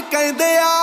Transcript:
ਕਹਿੰਦੇ ਆ